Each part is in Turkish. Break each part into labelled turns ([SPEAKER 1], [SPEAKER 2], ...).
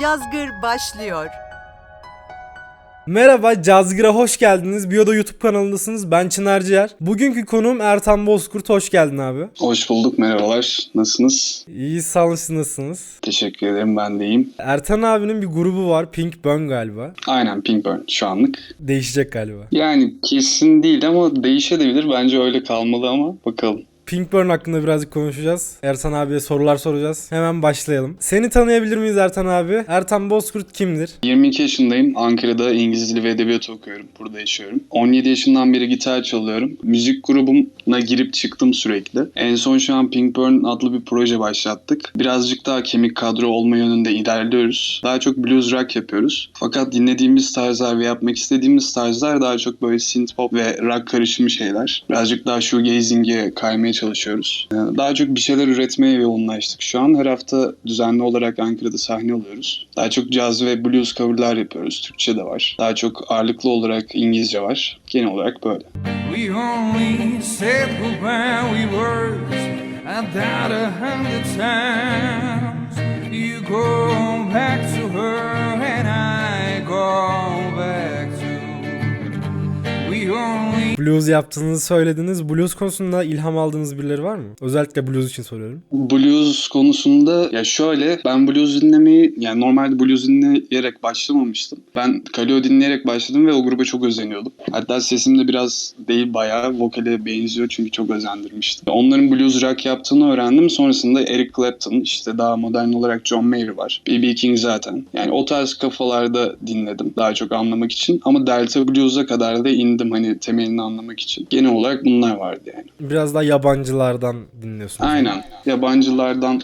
[SPEAKER 1] Cazgır başlıyor.
[SPEAKER 2] Merhaba, Cazgır'a hoş geldiniz. Biyoda YouTube kanalındasınız. Ben Çınar Ciğer. Bugünkü konuğum Ertan Bozkurt. Hoş geldin abi.
[SPEAKER 3] Hoş bulduk, merhabalar. Nasılsınız?
[SPEAKER 2] İyi sağ olun, siz nasılsınız?
[SPEAKER 3] Teşekkür ederim, ben de iyiyim.
[SPEAKER 2] Ertan abinin bir grubu var. Pink Burn galiba.
[SPEAKER 3] Aynen Pinkburn şu anlık.
[SPEAKER 2] Değişecek galiba.
[SPEAKER 3] Yani kesin değil ama değişebilir. Bence öyle kalmalı ama bakalım.
[SPEAKER 2] Pink Burn hakkında birazcık konuşacağız. Ertan abiye sorular soracağız. Hemen başlayalım. Seni tanıyabilir miyiz Ertan abi? Ertan Bozkurt kimdir?
[SPEAKER 3] 22 yaşındayım. Ankara'da İngiliz Dili ve Edebiyatı okuyorum. Burada yaşıyorum. 17 yaşından beri gitar çalıyorum. Müzik grubuna girip çıktım sürekli. En son şu an Pinkburn adlı bir proje başlattık. Birazcık daha kemik kadro olma yönünde ilerliyoruz. Daha çok blues rock yapıyoruz. Fakat dinlediğimiz tarzlar ve yapmak istediğimiz tarzlar daha çok böyle synth pop ve rock karışımı şeyler. Birazcık daha shoegazing'e kaymaya çalışıyoruz. Ee, Daha çok bir şeyler üretmeye yoğunlaştık. Şu an her hafta düzenli olarak Ankara'da sahne alıyoruz. Daha çok caz ve blues coverlar yapıyoruz. Türkçe de var. Daha çok ağırlıklı olarak İngilizce var. Genel olarak böyle.
[SPEAKER 4] We only said goodbye. I doubt a hundred times.
[SPEAKER 2] Blues yaptığınızı söylediniz. Blues konusunda ilham aldığınız birileri var mı? Özellikle blues için soruyorum.
[SPEAKER 3] Blues konusunda ya şöyle ben blues dinlemeyi yani normalde blues dinleyerek başlamamıştım. Ben Kaleo dinleyerek başladım ve o gruba çok özeniyordum. Hatta sesim de biraz değil bayağı vokale benziyor çünkü çok özendirmişti. Onların blues rock yaptığını öğrendim. Sonrasında Eric Clapton işte daha modern olarak John Mayer var. B.B. King zaten. Yani o tarz kafalarda dinledim daha çok anlamak için. Ama Delta Blues'a kadar da indim hani temelini anlamak için. Genel olarak bunlar vardı yani.
[SPEAKER 2] Biraz daha yabancılardan dinliyorsunuz.
[SPEAKER 3] Aynen. Yabancılardan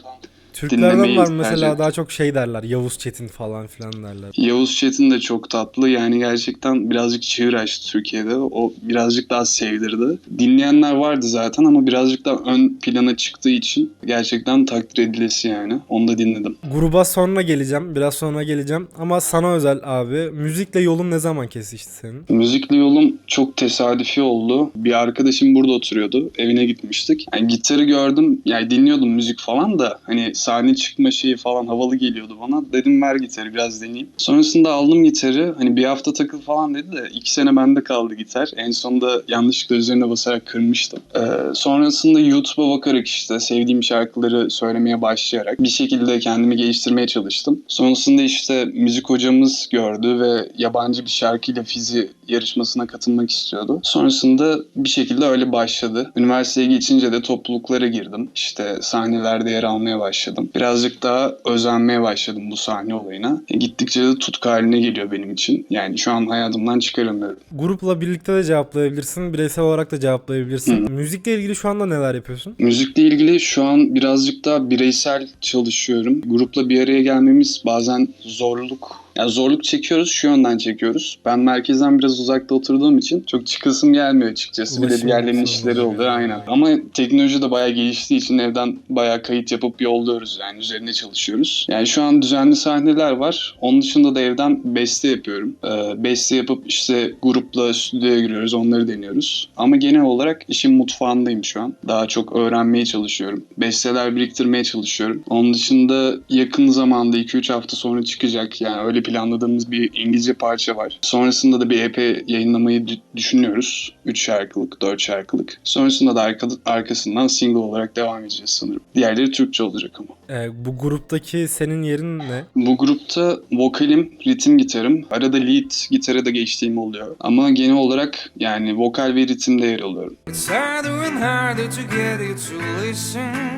[SPEAKER 2] Türklerden
[SPEAKER 3] dinlemeyi
[SPEAKER 2] var
[SPEAKER 3] tercih
[SPEAKER 2] mesela
[SPEAKER 3] ettim.
[SPEAKER 2] daha çok şey derler. Yavuz Çetin falan filan derler.
[SPEAKER 3] Yavuz Çetin de çok tatlı. Yani gerçekten birazcık çığır açtı Türkiye'de. O birazcık daha sevdirdi. Dinleyenler vardı zaten ama birazcık daha ön plana çıktığı için gerçekten takdir edilesi yani. Onu da dinledim.
[SPEAKER 2] Gruba sonra geleceğim. Biraz sonra geleceğim. Ama sana özel abi. Müzikle yolun ne zaman kesişti senin?
[SPEAKER 3] Müzikle yolum çok tesadüfi oldu. Bir arkadaşım burada oturuyordu. Evine gitmiştik. Yani gitarı gördüm. Yani dinliyordum müzik falan da hani sahne çıkma şeyi falan havalı geliyordu bana. Dedim ver gitarı biraz deneyeyim. Sonrasında aldım gitarı. Hani bir hafta takıl falan dedi de iki sene bende kaldı gitar. En sonunda yanlışlıkla üzerine basarak kırmıştım. Ee, sonrasında YouTube'a bakarak işte sevdiğim şarkıları söylemeye başlayarak bir şekilde kendimi geliştirmeye çalıştım. Sonrasında işte müzik hocamız gördü ve yabancı bir şarkıyla fizi yarışmasına katılmak istiyordu. Sonrasında bir şekilde öyle başladı. Üniversiteye geçince de topluluklara girdim. İşte sahnelerde yer almaya başladım. Birazcık daha özenmeye başladım bu sahne olayına. E, gittikçe de tutku haline geliyor benim için. Yani şu an hayatımdan çıkaramıyorum.
[SPEAKER 2] Grupla birlikte de cevaplayabilirsin. Bireysel olarak da cevaplayabilirsin. Müzikle ilgili şu anda neler yapıyorsun?
[SPEAKER 3] Müzikle ilgili şu an birazcık daha bireysel çalışıyorum. Grupla bir araya gelmemiz bazen zorluk yani zorluk çekiyoruz, şu yönden çekiyoruz. Ben merkezden biraz uzakta oturduğum için çok çıkasım gelmiyor açıkçası. Bir de diğerlerinin işleri
[SPEAKER 2] oluyor
[SPEAKER 3] aynen. Ama teknoloji de bayağı geliştiği için evden bayağı kayıt yapıp yolluyoruz yani üzerine çalışıyoruz. Yani şu an düzenli sahneler var. Onun dışında da evden beste yapıyorum. Ee, beste yapıp işte grupla stüdyoya giriyoruz, onları deniyoruz. Ama genel olarak işin mutfağındayım şu an. Daha çok öğrenmeye çalışıyorum. Besteler biriktirmeye çalışıyorum. Onun dışında yakın zamanda 2-3 hafta sonra çıkacak yani öyle planladığımız bir İngilizce parça var. Sonrasında da bir EP yayınlamayı dü- düşünüyoruz. 3 şarkılık, 4 şarkılık. Sonrasında da arka- arkasından single olarak devam edeceğiz sanırım. Diğerleri Türkçe olacak ama.
[SPEAKER 2] Ee, bu gruptaki senin yerin ne?
[SPEAKER 3] Bu grupta vokalim, ritim gitarım. Arada lead gitara da geçtiğim oluyor. Ama genel olarak yani vokal ve ritimde yer alıyorum.
[SPEAKER 4] It's harder and harder to get you to listen.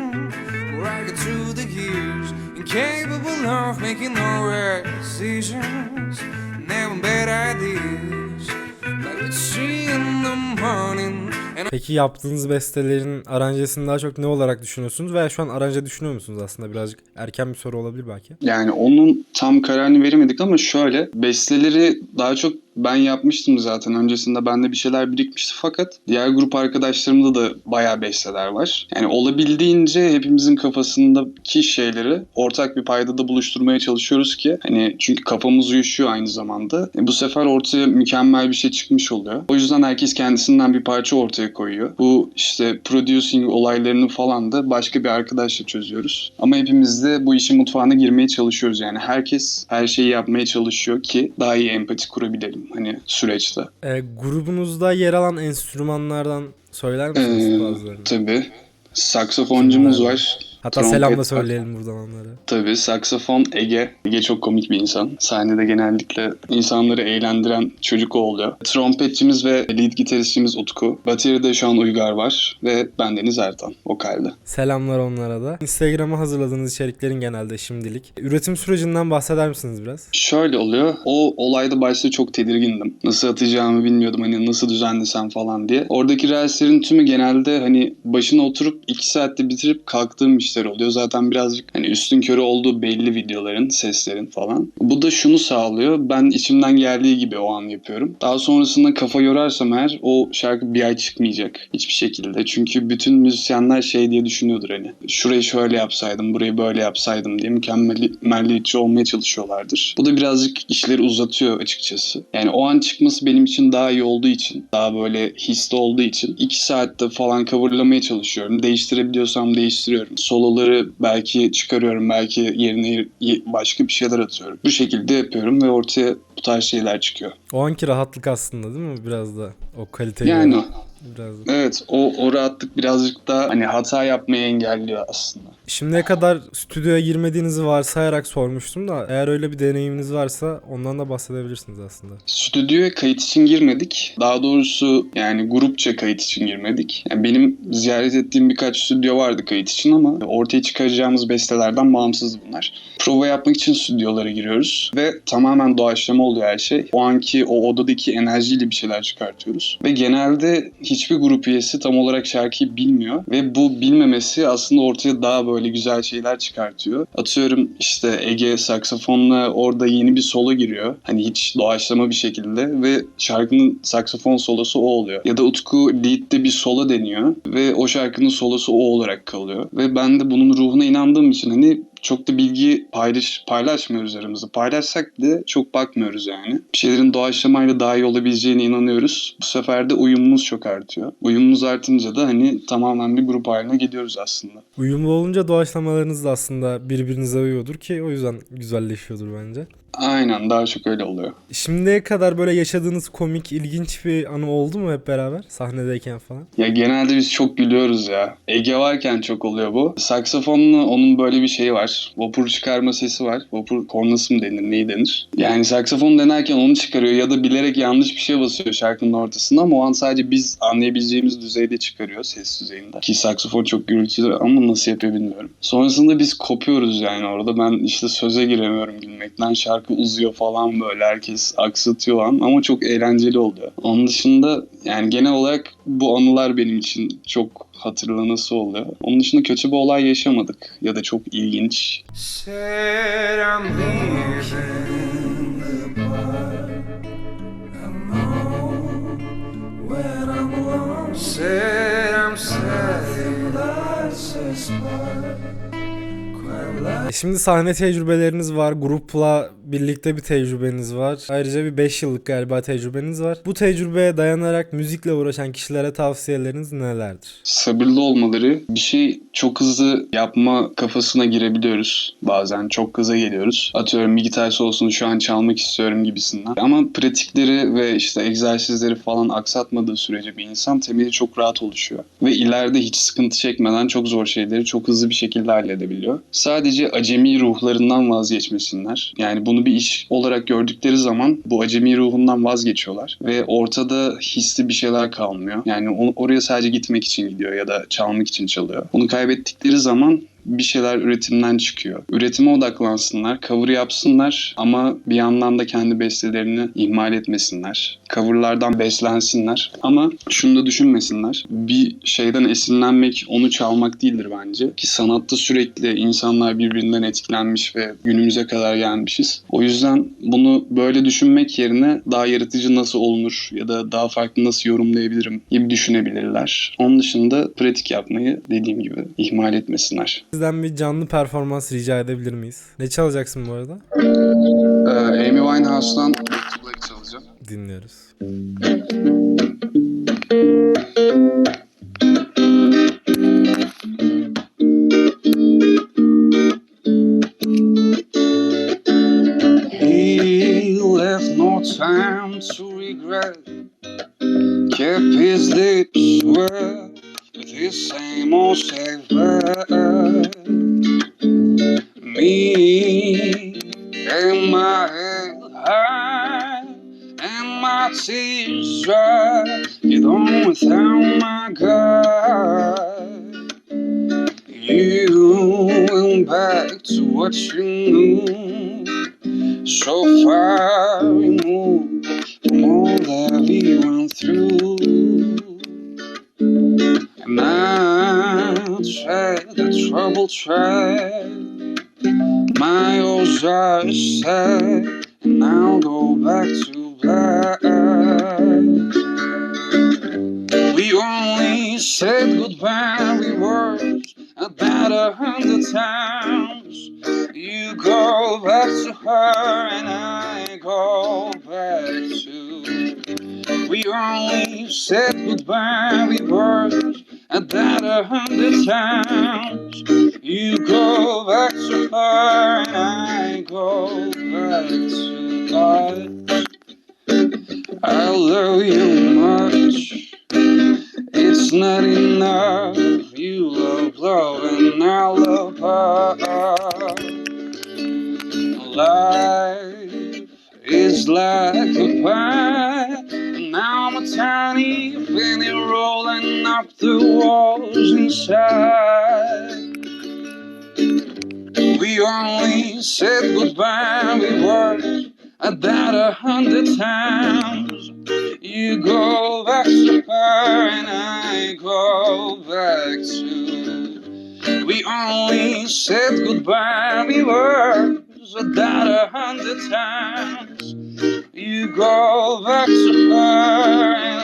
[SPEAKER 4] Get through the years, incapable of making no right decisions. Never bad ideas, like it's three in the morning.
[SPEAKER 2] Peki yaptığınız bestelerin aranjesini daha çok ne olarak düşünüyorsunuz? Veya şu an aranje düşünüyor musunuz aslında? Birazcık erken bir soru olabilir belki.
[SPEAKER 3] Yani onun tam kararını veremedik ama şöyle besteleri daha çok ben yapmıştım zaten. Öncesinde bende bir şeyler birikmişti fakat diğer grup arkadaşlarımda da bayağı besteler var. Yani olabildiğince hepimizin kafasındaki şeyleri ortak bir paydada buluşturmaya çalışıyoruz ki hani çünkü kafamız uyuşuyor aynı zamanda. E, bu sefer ortaya mükemmel bir şey çıkmış oluyor. O yüzden herkes kendisinden bir parça ortaya koyuyor. Bu işte producing olaylarını falan da başka bir arkadaşla çözüyoruz. Ama hepimiz de bu işin mutfağına girmeye çalışıyoruz yani. Herkes her şeyi yapmaya çalışıyor ki daha iyi empati kurabilelim hani süreçte.
[SPEAKER 2] E, grubunuzda yer alan enstrümanlardan söyler misiniz
[SPEAKER 3] Ee,
[SPEAKER 2] bazılarını?
[SPEAKER 3] tabii. Saksafoncumuz var.
[SPEAKER 2] Hatta
[SPEAKER 3] trompet
[SPEAKER 2] selam da
[SPEAKER 3] var.
[SPEAKER 2] söyleyelim buradan onlara.
[SPEAKER 3] Tabii saksafon Ege. Ege çok komik bir insan. Sahnede genellikle insanları eğlendiren çocuk o oluyor. Trompetçimiz ve lead gitaristimiz Utku. Bateride şu an Uygar var ve bendeniz Ertan vokalde.
[SPEAKER 2] Selamlar onlara da. Instagram'a hazırladığınız içeriklerin genelde şimdilik. Üretim sürecinden bahseder misiniz biraz?
[SPEAKER 3] Şöyle oluyor. O olayda başta çok tedirgindim. Nasıl atacağımı bilmiyordum. Hani nasıl düzenlesem falan diye. Oradaki reelslerin tümü genelde hani başına oturup 2 saatte bitirip kalktığım işler oluyor. Zaten birazcık hani üstün körü olduğu belli videoların, seslerin falan. Bu da şunu sağlıyor. Ben içimden geldiği gibi o an yapıyorum. Daha sonrasında kafa yorarsam eğer o şarkı bir ay çıkmayacak. Hiçbir şekilde. Çünkü bütün müzisyenler şey diye düşünüyordur hani. Şurayı şöyle yapsaydım, burayı böyle yapsaydım diye mükemmelliyetçi olmaya çalışıyorlardır. Bu da birazcık işleri uzatıyor açıkçası. Yani o an çıkması benim için daha iyi olduğu için, daha böyle hisli olduğu için 2 saatte falan coverlamaya çalışıyorum. Değiştirebiliyorsam değiştiriyorum. Soloları belki çıkarıyorum, belki yerine ye- başka bir şeyler atıyorum. Bu şekilde yapıyorum ve ortaya bu tarz şeyler çıkıyor.
[SPEAKER 2] O anki rahatlık aslında değil mi? Biraz da o kaliteyi.
[SPEAKER 3] Yani
[SPEAKER 2] Biraz da.
[SPEAKER 3] evet o, o rahatlık birazcık da hani hata yapmayı engelliyor aslında.
[SPEAKER 2] Şimdiye kadar stüdyoya girmediğinizi varsayarak sormuştum da eğer öyle bir deneyiminiz varsa ondan da bahsedebilirsiniz aslında.
[SPEAKER 3] Stüdyoya kayıt için girmedik. Daha doğrusu yani grupça kayıt için girmedik. Yani benim ziyaret ettiğim birkaç stüdyo vardı kayıt için ama ortaya çıkaracağımız bestelerden bağımsız bunlar. Prova yapmak için stüdyolara giriyoruz ve tamamen doğaçlama oluyor her şey. O anki o odadaki enerjiyle bir şeyler çıkartıyoruz. Ve genelde hiçbir grup üyesi tam olarak şarkıyı bilmiyor ve bu bilmemesi aslında ortaya daha böyle güzel şeyler çıkartıyor. Atıyorum işte Ege saksafonla orada yeni bir solo giriyor. Hani hiç doğaçlama bir şekilde ve şarkının saksafon solosu o oluyor. Ya da Utku lead'de bir solo deniyor ve o şarkının solosu o olarak kalıyor. Ve ben de bunun ruhuna inandığım için hani çok da bilgi paylaş, paylaşmıyoruz aramızda. Paylaşsak bile çok bakmıyoruz yani. Bir şeylerin doğaçlamayla daha iyi olabileceğine inanıyoruz. Bu sefer de uyumumuz çok artıyor. Uyumumuz artınca da hani tamamen bir grup haline geliyoruz aslında.
[SPEAKER 2] Uyumlu olunca doğaçlamalarınız da aslında birbirinize uyuyordur ki o yüzden güzelleşiyordur bence.
[SPEAKER 3] Aynen daha çok öyle oluyor.
[SPEAKER 2] Şimdiye kadar böyle yaşadığınız komik, ilginç bir anı oldu mu hep beraber sahnedeyken falan?
[SPEAKER 3] Ya genelde biz çok gülüyoruz ya. Ege varken çok oluyor bu. Saksafonla onun böyle bir şeyi var. Vapur çıkarma sesi var. Vapur kornası mı denir, neyi denir? Yani saksafon denerken onu çıkarıyor ya da bilerek yanlış bir şey basıyor şarkının ortasında ama o an sadece biz anlayabileceğimiz düzeyde çıkarıyor ses düzeyinde. Ki saksafon çok gürültülü ama nasıl yapıyor bilmiyorum. Sonrasında biz kopuyoruz yani orada. Ben işte söze giremiyorum gülmekten. Şarkı uzuyor falan böyle. Herkes aksatıyor falan ama çok eğlenceli oluyor. Onun dışında yani genel olarak bu anılar benim için çok hatırlanası oluyor. Onun dışında kötü bir olay yaşamadık ya da çok ilginç.
[SPEAKER 2] E Şimdi sahne tecrübeleriniz var. Grupla birlikte bir tecrübeniz var. Ayrıca bir 5 yıllık galiba tecrübeniz var. Bu tecrübeye dayanarak müzikle uğraşan kişilere tavsiyeleriniz nelerdir?
[SPEAKER 3] sabırlı olmaları bir şey çok hızlı yapma kafasına girebiliyoruz bazen çok hıza geliyoruz atıyorum bir gitar solosunu şu an çalmak istiyorum gibisinden ama pratikleri ve işte egzersizleri falan aksatmadığı sürece bir insan temeli çok rahat oluşuyor ve ileride hiç sıkıntı çekmeden çok zor şeyleri çok hızlı bir şekilde halledebiliyor sadece acemi ruhlarından vazgeçmesinler yani bunu bir iş olarak gördükleri zaman bu acemi ruhundan vazgeçiyorlar ve ortada hisli bir şeyler kalmıyor yani oraya sadece gitmek için gidiyor ya da çalmak için çalıyor. Bunu kaybettikleri zaman bir şeyler üretimden çıkıyor. Üretime odaklansınlar, cover yapsınlar ama bir yandan da kendi bestelerini ihmal etmesinler. Coverlardan beslensinler ama şunu da düşünmesinler. Bir şeyden esinlenmek, onu çalmak değildir bence. Ki sanatta sürekli insanlar birbirinden etkilenmiş ve günümüze kadar gelmişiz. O yüzden bunu böyle düşünmek yerine daha yaratıcı nasıl olunur ya da daha farklı nasıl yorumlayabilirim gibi düşünebilirler. Onun dışında pratik yapmayı dediğim gibi ihmal etmesinler.
[SPEAKER 2] Sizden bir canlı performans rica edebilir miyiz? Ne çalacaksın bu arada?
[SPEAKER 3] Ee, Amy Winehouse'dan Back to Black çalacağım.
[SPEAKER 2] Dinliyoruz.
[SPEAKER 3] Me and my head high and my tears dry. Get on without my God. You went back to what you knew so far removed from all that we went through. And I'll tread the trouble track. My old eyes sad, and I'll go back to black. We only said goodbye, we were about a hundred times. You go back to her and I go back to. We only said goodbye, we were about a hundred times. You go back and I go back. I love you much. It's not enough. You love love and I love. Life is like a pie. Now I'm a tiny penny rolling up the walls inside. We only said goodbye, we were about a hundred times. You go back to her and I go back to. We only said goodbye, we were about a hundred times. You go back to her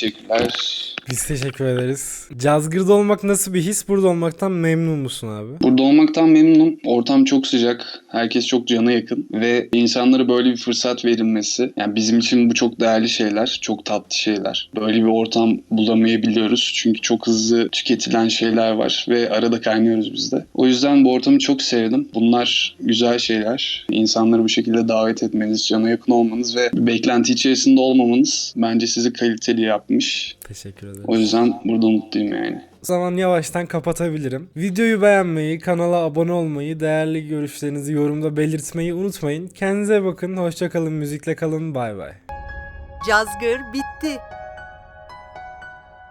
[SPEAKER 3] Teşekkürler.
[SPEAKER 2] Biz teşekkür ederiz. Cazgır'da olmak nasıl bir his? Burada olmaktan memnun musun abi?
[SPEAKER 3] Burada olmaktan memnunum. Ortam çok sıcak. Herkes çok cana yakın. Ve insanlara böyle bir fırsat verilmesi. Yani bizim için bu çok değerli şeyler. Çok tatlı şeyler. Böyle bir ortam bulamayabiliyoruz. Çünkü çok hızlı tüketilen şeyler var. Ve arada kaynıyoruz biz de. O yüzden bu ortamı çok sevdim. Bunlar güzel şeyler. İnsanları bu şekilde davet etmeniz, cana yakın olmanız ve beklenti içerisinde olmamanız bence sizi kaliteli yapmış.
[SPEAKER 2] Teşekkür ederim.
[SPEAKER 3] O yüzden burada mutluyum yani.
[SPEAKER 2] O zaman yavaştan kapatabilirim. Videoyu beğenmeyi, kanala abone olmayı, değerli görüşlerinizi yorumda belirtmeyi unutmayın. Kendinize bakın, hoşça kalın, müzikle kalın, bay bay.
[SPEAKER 1] Cazgır bitti.